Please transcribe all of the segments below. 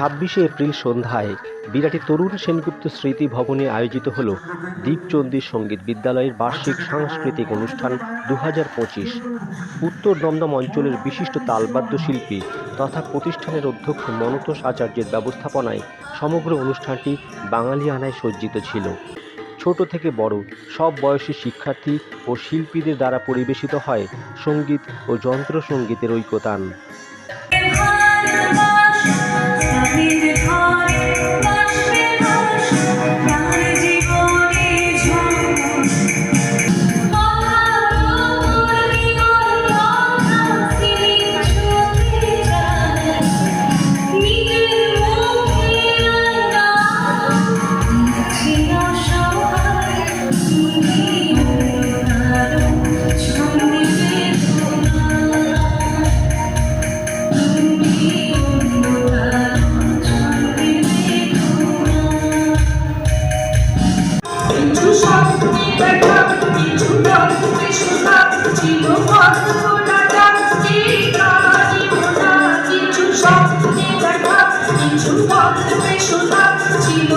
ছাব্বিশে এপ্রিল সন্ধ্যায় বিরাটি তরুণ সেনগুপ্ত স্মৃতি ভবনে আয়োজিত হল দীপচন্দ্রী সংগীত বিদ্যালয়ের বার্ষিক সাংস্কৃতিক অনুষ্ঠান দু উত্তর দমদম অঞ্চলের বিশিষ্ট তালবাদ্য শিল্পী তথা প্রতিষ্ঠানের অধ্যক্ষ মনতোষ আচার্যের ব্যবস্থাপনায় সমগ্র অনুষ্ঠানটি বাঙালিয়ানায় সজ্জিত ছিল। ছোট থেকে বড়, সব বয়সী শিক্ষার্থী ও শিল্পীদের দ্বারা পরিবেশিত হয় সংগীত ও যন্ত্রসঙ্গীতের ঐকতান। ছিল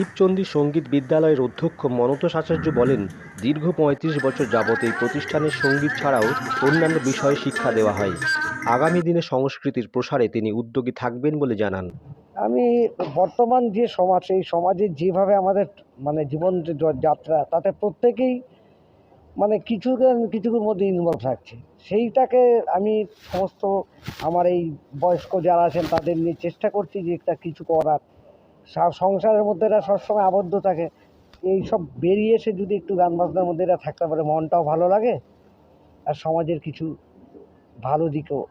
দীপচন্দ্রী সংগীত বিদ্যালয়ের অধ্যক্ষ মনতোষ আচার্য বলেন, দীর্ঘ পঁয়ত্রিশ বছর যাবত এই প্রতিষ্ঠানের সংগীত ছাড়াও অন্যান্য বিষয়ে শিক্ষা দেওয়া হয়। আগামী দিনে সংস্কৃতির প্রসারে তিনি উদ্যোগী থাকবেন বলে জানান। আমি বর্তমান যে সমাজ, এই সমাজে যেভাবে আমাদের মানে জীবন যাত্রা, তাতে প্রত্যেকেই মানে কিছু কিছুর মধ্যে ইনভলভ থাকছে। সেইটাকে আমি সমস্ত আমার এই বয়স্ক যারা আছেন তাদের নিয়ে চেষ্টা করছি যে একটা কিছু করার। সংসারের মধ্যে এরা সবসময় আবদ্ধ থাকে। এই সব বেরিয়ে এসে যদি একটু গান বাজনার মধ্যে এরা থাকতে পারে মনটাও ভালো লাগে আর সমাজের কিছু ভালো দিকও।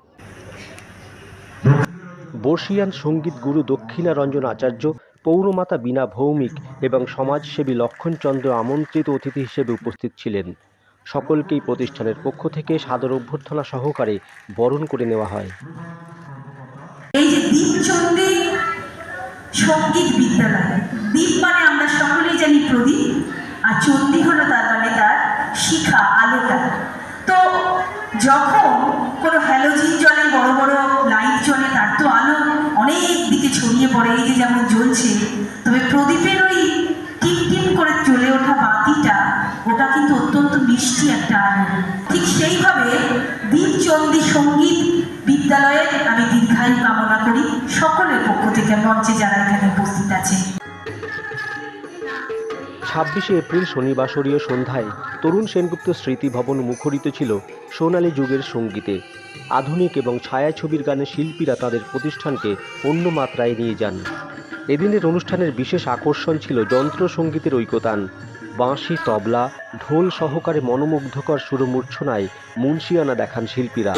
বর্ষিয়ান সংগীত গুরু দক্ষিণারঞ্জন আচার্য পৌরমাতা বিনা ভৌমিক এবং সমাজসেবী লক্ষণচন্দ্র আমন্ত্রিত অতিথি হিসেবে উপস্থিত ছিলেন। সকলকেই প্রতিষ্ঠানের পক্ষ থেকে সাদর অভ্যর্থনা সহকারে বরণ করে নেওয়া হয়। এই যে দীপচন্দ্রী সংগীত বিদ্যালয় দীপ মানে আমরা সকলেই জানি প্রদীপ আর চণ্ডী হলো তার মানে তার শিখা আলোটা তো যখন কোনো হ্যালোজিন জলে, বড় বড় লাইট জ্বলে তার তো আলো অনেক দিকে ছড়িয়ে পড়ে, এই যে যেমন জ্বলছে, তবে প্রদীপের ওই টিম টিম করে চলে ওঠা বাতিটা, ওটা কিন্তু অত্যন্ত মিষ্টি একটা ছাব্বিশে এপ্রিল শনিবাসরীয় সন্ধ্যায় তরুণ সেনগুপ্ত স্মৃতি ভবন মুখরিত ছিল সোনালী যুগের সঙ্গীতে। আধুনিক এবং ছায়াছবির গানে শিল্পীরা তাদের প্রতিষ্ঠানকে অন্য মাত্রায় নিয়ে যান। এদিনের অনুষ্ঠানের বিশেষ আকর্ষণ ছিল যন্ত্র সঙ্গীতের ঐকতান। বাঁশি, তবলা, ঢোল সহকারে মনোমুগ্ধকর সুরমূর্ছনায় মুন্সিয়ানা দেখান শিল্পীরা।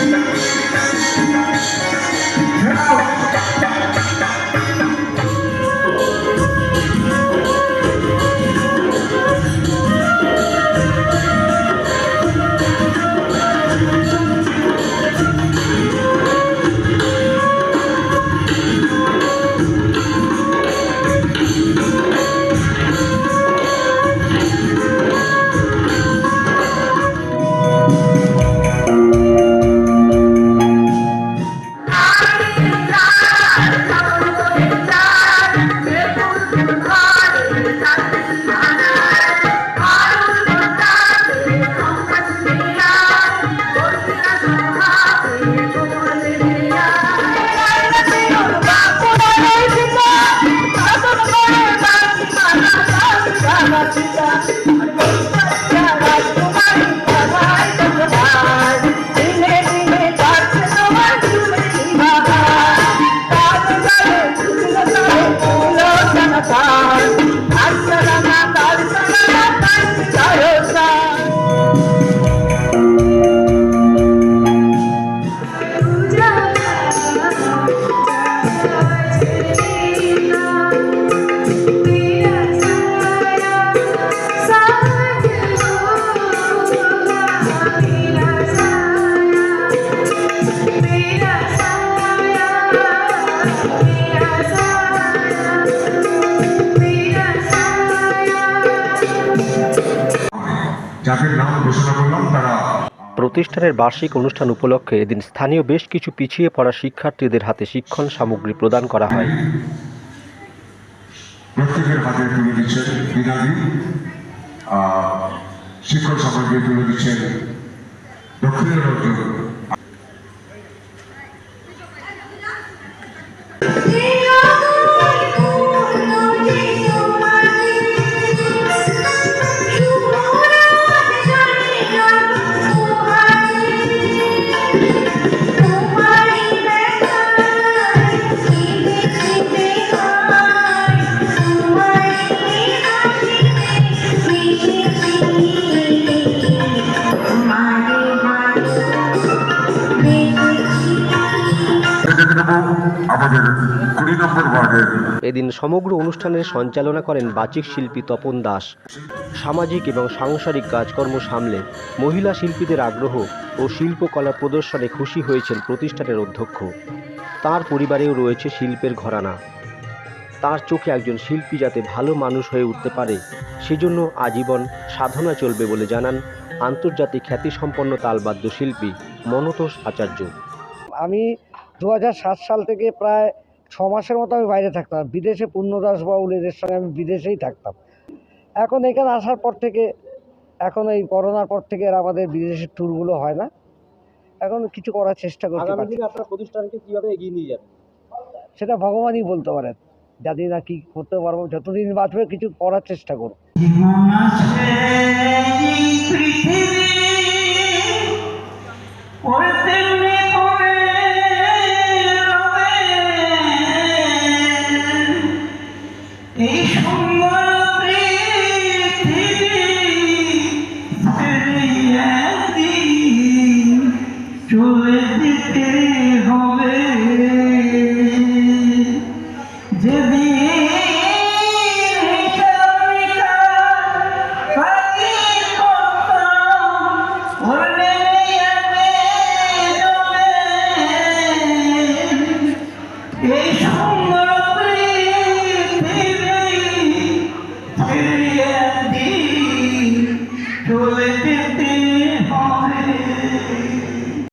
Música প্রতিষ্ঠানের বার্ষিক অনুষ্ঠান উপলক্ষে এদিন স্থানীয় বেশ কিছু পিছিয়ে পড়া শিক্ষার্থীদের হাতে শিক্ষণ সামগ্রী প্রদান করা হয়। প্রত্যেকের হাতে তুলে দিচ্ছেন বিনাদি শিক্ষক সামগ্রী তুলে দিচ্ছেন দক্ষিণের অর্জন। আমাদের কুড়ি নম্বর ওয়ার্ডের এদিন সমগ্র অনুষ্ঠানের সঞ্চালনা করেন বাচিক শিল্পী তপন দাস। সামাজিক এবং সাংসারিক কাজকর্ম সামলে মহিলা শিল্পীদের আগ্রহ ও শিল্পকলা প্রদর্শনে খুশি হয়েছেন প্রতিষ্ঠানের অধ্যক্ষ। তার পরিবারেও রয়েছে শিল্পের ঘরানা। তার চোখে একজন শিল্পী যাতে ভালো মানুষ হয়ে উঠতে পারে সেজন্য আজীবন সাধনা চলবে বলে জানান আন্তর্জাতিক খ্যাতিসম্পন্ন তালবাদ্য শিল্পী মনতোষ আচার্য। আমি দু হাজার সাত সাল থেকে প্রায় ছ মাসের মতো আমি বাইরে থাকতাম বিদেশে পূর্ণদাস বাউল এদের সঙ্গে আমি বিদেশেই থাকতাম এখন এখানে আসার পর থেকে এখন এই করোনার পর থেকে আর আমাদের বিদেশের ট্যুরগুলো হয় না এখন কিছু করার চেষ্টা করতে পারছি আপনার প্রতিষ্ঠানকে কীভাবে এগিয়ে নিয়ে যাবেন সেটা ভগবানই বলতে পারেন জানি না কি করতে পারব যতদিন বাঁচবে কিছু করার চেষ্টা করব